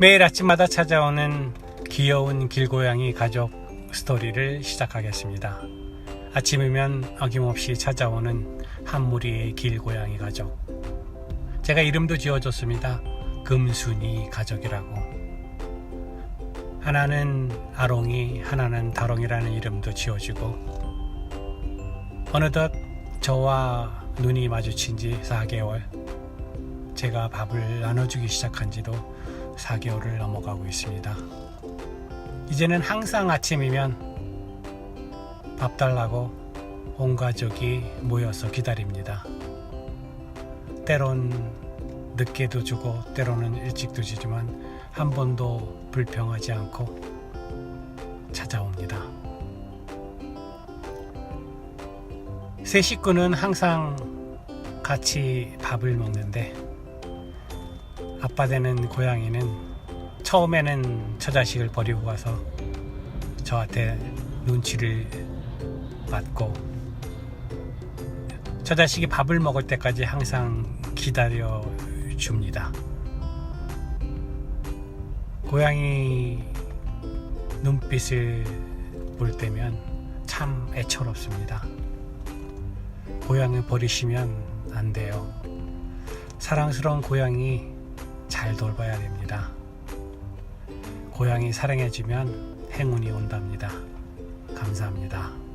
매일 아침마다 찾아오는 귀여운 길고양이 가족 스토리를 시작하겠습니다. 아침이면 어김없이 찾아오는 한 무리의 길고양이 가족. 제가 이름도 지어줬습니다. 금순이 가족이라고. 하나는 아롱이, 하나는 다롱이라는 이름도 지어주고, 어느덧 저와 눈이 마주친 지 4개월, 제가 밥을 나눠주기 시작한 지도 4개월을 넘어가고 있습니다. 이제는 항상 아침이면 밥 달라고 온 가족이 모여서 기다립니다. 때론 늦게도 주고 때로는 일찍도 주지만 한 번도 불평하지 않고 찾아옵니다. 세 식구는 항상 같이 밥을 먹는데 아빠 되는 고양이는 처음에는 처자식을 버리고 가서 저한테 눈치를 받고 처자식이 밥을 먹을 때까지 항상 기다려 줍니다. 고양이 눈빛을 볼 때면 참 애처롭습니다. 고양이 버리시면 안 돼요. 사랑스러운 고양이 잘 돌봐야 됩니다. 고양이 사랑해주면 행운이 온답니다. 감사합니다.